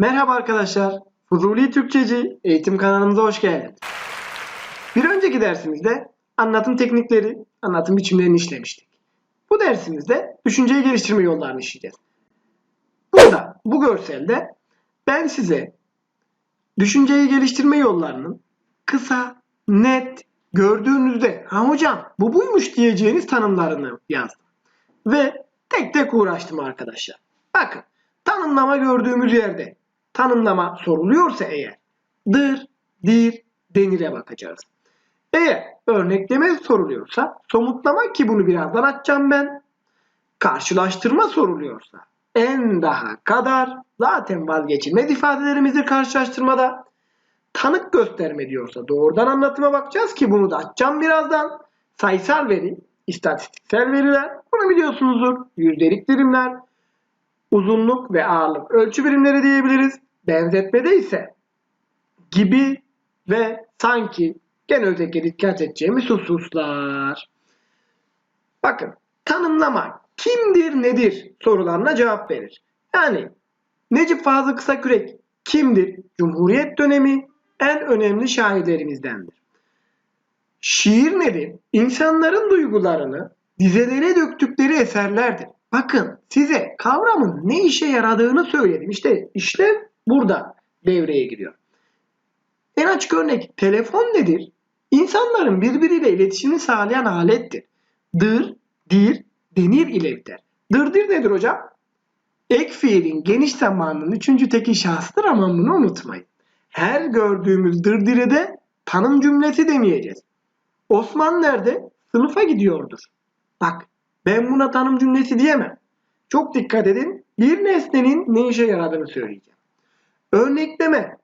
Merhaba arkadaşlar. Fuzuli Türkçeci eğitim kanalımıza hoş geldiniz. Bir önceki dersimizde anlatım teknikleri, anlatım biçimlerini işlemiştik. Bu dersimizde düşünceyi geliştirme yollarını işleyeceğiz. Burada bu görselde ben size düşünceyi geliştirme yollarının kısa, net, gördüğünüzde ha hocam bu buymuş diyeceğiniz tanımlarını yazdım. Ve tek tek uğraştım arkadaşlar. Bakın tanımlama gördüğümüz yerde tanımlama soruluyorsa eğer dır, dir, denire bakacağız. Eğer örnekleme soruluyorsa somutlama ki bunu birazdan açacağım ben. Karşılaştırma soruluyorsa en daha kadar zaten vazgeçilmez ifadelerimizdir karşılaştırmada. Tanık gösterme diyorsa doğrudan anlatıma bakacağız ki bunu da açacağım birazdan. Sayısal veri, istatistiksel veriler bunu biliyorsunuzdur. Yüzdelik dilimler, uzunluk ve ağırlık ölçü birimleri diyebiliriz. Benzetmede ise gibi ve sanki genelde dikkat edeceğimiz hususlar. Bakın tanımlama kimdir nedir sorularına cevap verir. Yani Necip Fazıl Kısakürek kimdir? Cumhuriyet dönemi en önemli şairlerimizdendir. Şiir nedir? İnsanların duygularını dizelere döktükleri eserlerdir. Bakın size kavramın ne işe yaradığını söyledim. İşte işlev burada devreye giriyor. En açık örnek telefon nedir? İnsanların birbiriyle iletişimini sağlayan alettir. Dır, dir, denir ile biter. Dırdır nedir hocam? Ek fiilin geniş zamanının üçüncü teki şahsıdır ama bunu unutmayın. Her gördüğümüz dırdire de tanım cümlesi demeyeceğiz. Osman nerede? Sınıfa gidiyordur. Bak ben buna tanım cümlesi diyemem. Çok dikkat edin. Bir nesnenin ne işe yaradığını söyleyeceğim. Örnekleme.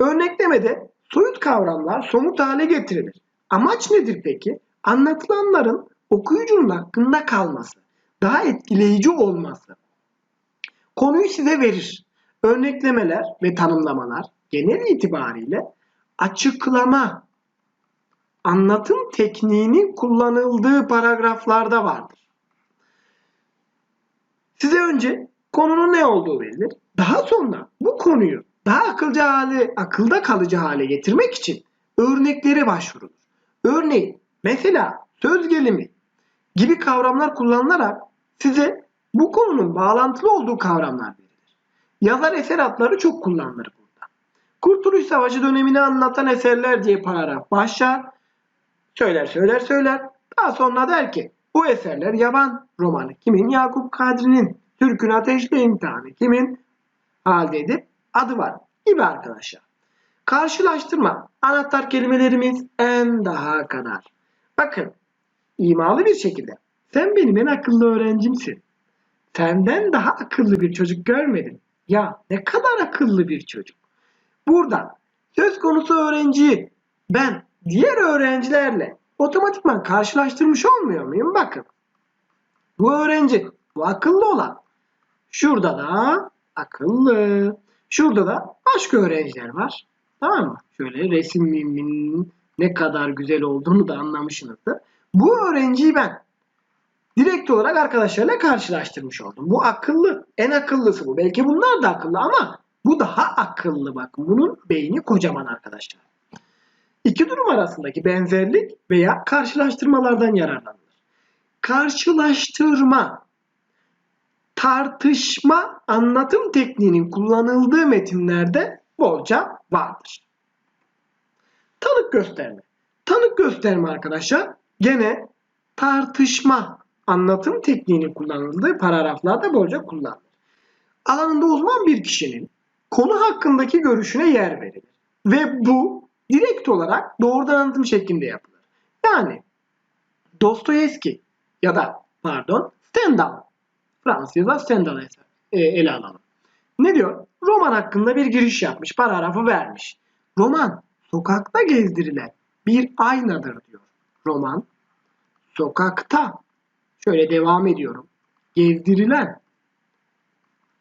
Örneklemede soyut kavramlar somut hale getirilir. Amaç nedir peki? Anlatılanların okuyucunun hakkında kalması, daha etkileyici olması. Konuyu size verir. Örneklemeler ve tanımlamalar genel itibariyle açıklama, anlatım tekniğinin kullanıldığı paragraflarda vardır. Size önce konunun ne olduğu verilir. Daha sonra bu konuyu daha akılcı hale, akılda kalıcı hale getirmek için örneklere başvurulur. Örneğin mesela söz gelimi gibi kavramlar kullanılarak size bu konunun bağlantılı olduğu kavramlar verilir. Yazar eser adları çok kullanılır burada. Kurtuluş Savaşı dönemini anlatan eserler diye paragraf başlar. Söyler söyler söyler. Daha sonra der ki bu eserler yaban romanı. Kimin? Yakup Kadri'nin. Türk'ün ateşli imtihanı. Kimin? Halde edip adı var gibi arkadaşlar. Karşılaştırma. Anahtar kelimelerimiz en daha kadar. Bakın imalı bir şekilde sen benim en akıllı öğrencimsin. Senden daha akıllı bir çocuk görmedim. Ya ne kadar akıllı bir çocuk. Burada söz konusu öğrenciyi ben diğer öğrencilerle otomatikman karşılaştırmış olmuyor muyum? Bakın. Bu öğrenci, bu akıllı olan. Şurada da akıllı. Şurada da başka öğrenciler var. Tamam mı? Şöyle resmimin ne kadar güzel olduğunu da anlamışsınızdır. Bu öğrenciyi ben direkt olarak arkadaşlarla karşılaştırmış oldum. Bu akıllı. En akıllısı bu. Belki bunlar da akıllı ama bu daha akıllı bak. Bunun beyni kocaman arkadaşlar. İki durum arasındaki benzerlik veya karşılaştırmalardan yararlanılır. Karşılaştırma, tartışma, anlatım tekniğinin kullanıldığı metinlerde bolca vardır. Tanık gösterme. Tanık gösterme arkadaşlar gene tartışma, anlatım tekniğinin kullanıldığı paragraflarda bolca kullanılır. Alanında uzman bir kişinin konu hakkındaki görüşüne yer verilir. Ve bu direkt olarak doğrudan anlatım şeklinde yapılır. Yani Dostoyevski ya da pardon Stendhal Fransızca Stendhal e, ele alalım. Ne diyor? Roman hakkında bir giriş yapmış, paragrafı vermiş. Roman sokakta gezdirilen bir aynadır diyor. Roman sokakta şöyle devam ediyorum. Gezdirilen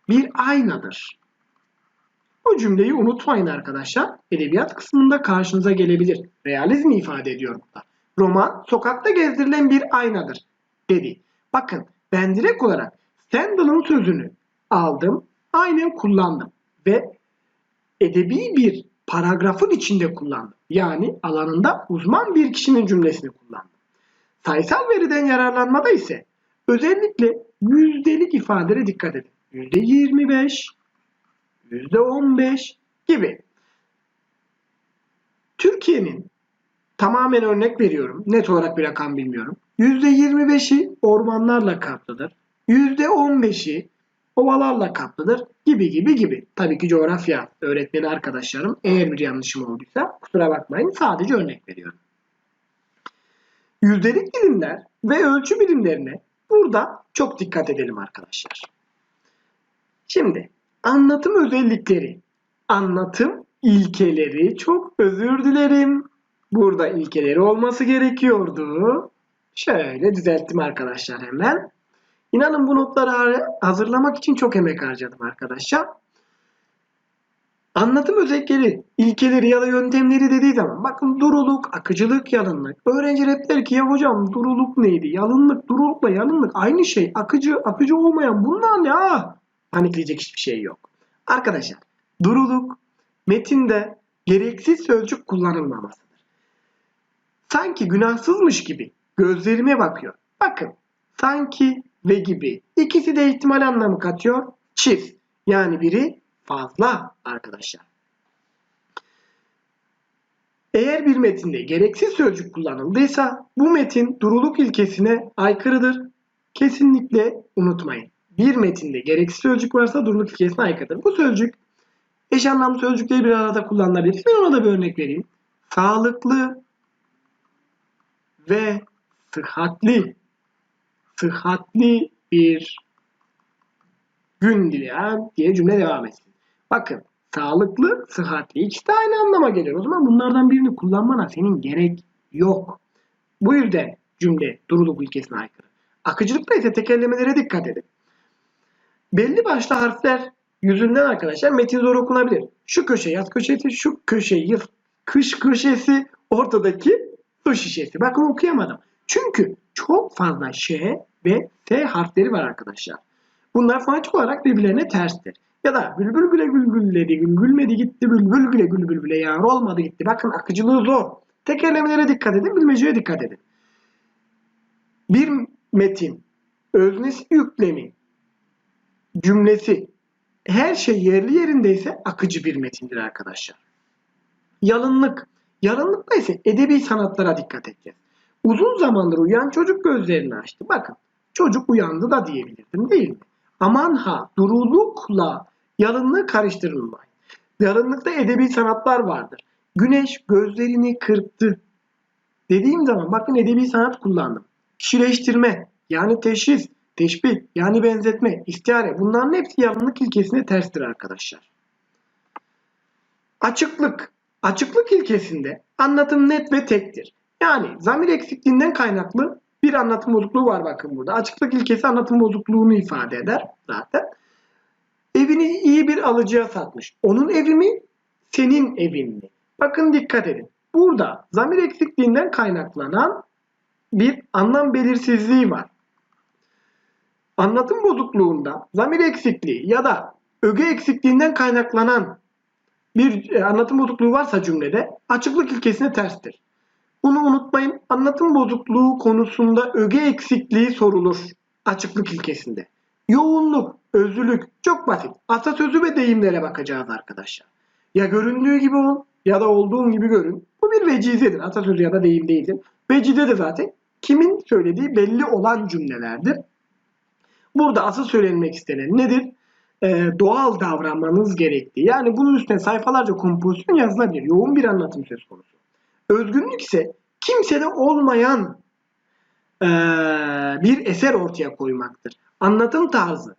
bir aynadır. Bu cümleyi unutmayın arkadaşlar. Edebiyat kısmında karşınıza gelebilir. Realizmi ifade ediyor burada. Roman sokakta gezdirilen bir aynadır dedi. Bakın ben direkt olarak Stendhal'ın sözünü aldım, aynen kullandım ve edebi bir paragrafın içinde kullandım. Yani alanında uzman bir kişinin cümlesini kullandım. Sayısal veriden yararlanmada ise özellikle yüzdelik ifadelere dikkat edin. Yüzde 25, yüzde 15 gibi. Türkiye'nin tamamen örnek veriyorum. Net olarak bir rakam bilmiyorum. Yüzde 25'i ormanlarla kaplıdır. Yüzde 15'i ovalarla kaplıdır gibi gibi gibi. Tabii ki coğrafya öğretmeni arkadaşlarım eğer bir yanlışım olduysa kusura bakmayın sadece örnek veriyorum. Yüzdelik birimler ve ölçü birimlerine burada çok dikkat edelim arkadaşlar. Şimdi anlatım özellikleri, anlatım ilkeleri çok özür dilerim. Burada ilkeleri olması gerekiyordu. Şöyle düzelttim arkadaşlar hemen. İnanın bu notları hazırlamak için çok emek harcadım arkadaşlar. Anlatım özellikleri, ilkeleri ya da yöntemleri dediği zaman bakın duruluk, akıcılık, yalınlık. Öğrenciler hep der ki ya hocam duruluk neydi? Yalınlık, durulukla yalınlık aynı şey. Akıcı, akıcı olmayan bunlar ne? Ah! Panikleyecek hiçbir şey yok. Arkadaşlar duruluk metinde gereksiz sözcük kullanılmamasıdır. Sanki günahsızmış gibi gözlerime bakıyor. Bakın sanki ve gibi. İkisi de ihtimal anlamı katıyor. Çift. Yani biri fazla arkadaşlar. Eğer bir metinde gereksiz sözcük kullanıldıysa bu metin duruluk ilkesine aykırıdır. Kesinlikle unutmayın. Bir metinde gereksiz sözcük varsa duruluk ilkesine aykırıdır. Bu sözcük eş anlamlı sözcükleri bir arada kullanılabilir. Ben ona da bir örnek vereyim. Sağlıklı ve sıhhatli sıhhatli bir gün dileyen diye cümle devam etsin. Bakın sağlıklı, sıhhatli ikisi de aynı anlama geliyor. O zaman bunlardan birini kullanmana senin gerek yok. Bu yüzden cümle duruluk ilkesine aykırı. Akıcılıkta ise tekerlemelere dikkat edin. Belli başlı harfler yüzünden arkadaşlar metin zor okunabilir. Şu köşe yaz köşesi, şu köşe yaz kış köşesi, ortadaki su şişesi. Bakın okuyamadım. Çünkü çok fazla ş ve t harfleri var arkadaşlar. Bunlar fonetik olarak birbirlerine terstir. Ya da bülbül güle gülgülledi, gülgülmedi gitti, bülbül güle gülbülbüle yar olmadı gitti. Bakın akıcılığı zor. Tekerlemelere dikkat edin, bilmeceye dikkat edin. Bir metin, öznesi yüklemi, cümlesi, her şey yerli yerindeyse akıcı bir metindir arkadaşlar. Yalınlık. Yalınlıkta ise edebi sanatlara dikkat edeceğiz. Uzun zamandır uyuyan çocuk gözlerini açtı. Bakın çocuk uyandı da diyebilirdim değil mi? Aman ha durulukla yalınlığı karıştırılmayın. Yalınlıkta edebi sanatlar vardır. Güneş gözlerini kırptı. Dediğim zaman bakın edebi sanat kullandım. Kişileştirme yani teşhis, teşbih yani benzetme, istihare bunların hepsi yalınlık ilkesine terstir arkadaşlar. Açıklık. Açıklık ilkesinde anlatım net ve tektir. Yani zamir eksikliğinden kaynaklı bir anlatım bozukluğu var bakın burada. Açıklık ilkesi anlatım bozukluğunu ifade eder zaten. Evini iyi bir alıcıya satmış. Onun evi mi? Senin evin mi? Bakın dikkat edin. Burada zamir eksikliğinden kaynaklanan bir anlam belirsizliği var. Anlatım bozukluğunda zamir eksikliği ya da öge eksikliğinden kaynaklanan bir e, anlatım bozukluğu varsa cümlede açıklık ilkesine terstir. Bunu unutmayın. Anlatım bozukluğu konusunda öge eksikliği sorulur açıklık ilkesinde. Yoğunluk, özlülük çok basit. Atasözü ve deyimlere bakacağız arkadaşlar. Ya göründüğü gibi ol ya da olduğun gibi görün. Bu bir vecizedir. Atasözü ya da deyim değildir. Vecize de zaten kimin söylediği belli olan cümlelerdir. Burada asıl söylenmek istenen nedir? Ee, doğal davranmanız gerektiği. Yani bunun üstüne sayfalarca kompozisyon yazılabilir. Yoğun bir anlatım söz konusu. Özgünlük ise kimsede olmayan e, bir eser ortaya koymaktır. Anlatım tarzı,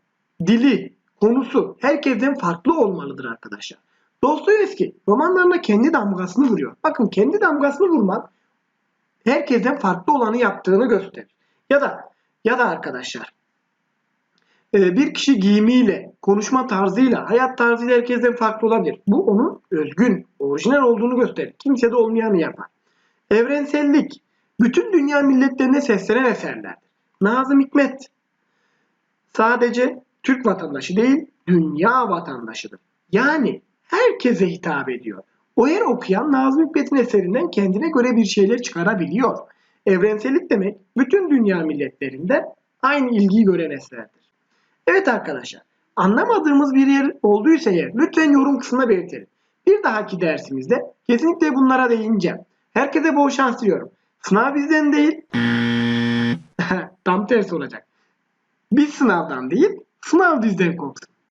dili, konusu herkesten farklı olmalıdır arkadaşlar. Dostoyevski romanlarına kendi damgasını vuruyor. Bakın kendi damgasını vurmak herkesten farklı olanı yaptığını gösterir. Ya da ya da arkadaşlar bir kişi giyimiyle, konuşma tarzıyla, hayat tarzıyla herkesten farklı olabilir. Bu onun özgün, orijinal olduğunu gösterir. Kimse de olmayanı yapar. Evrensellik, bütün dünya milletlerine seslenen eserlerdir. Nazım Hikmet sadece Türk vatandaşı değil, dünya vatandaşıdır. Yani herkese hitap ediyor. O her okuyan Nazım Hikmet'in eserinden kendine göre bir şeyler çıkarabiliyor. Evrensellik demek bütün dünya milletlerinden aynı ilgiyi gören eserdir. Evet arkadaşlar, anlamadığımız bir yer olduysa eğer lütfen yorum kısmına belirtelim. Bir dahaki dersimizde kesinlikle bunlara değineceğim. Herkese bol şans diliyorum. Sınav bizden değil, tam tersi olacak. Biz sınavdan değil, sınav bizden korksun.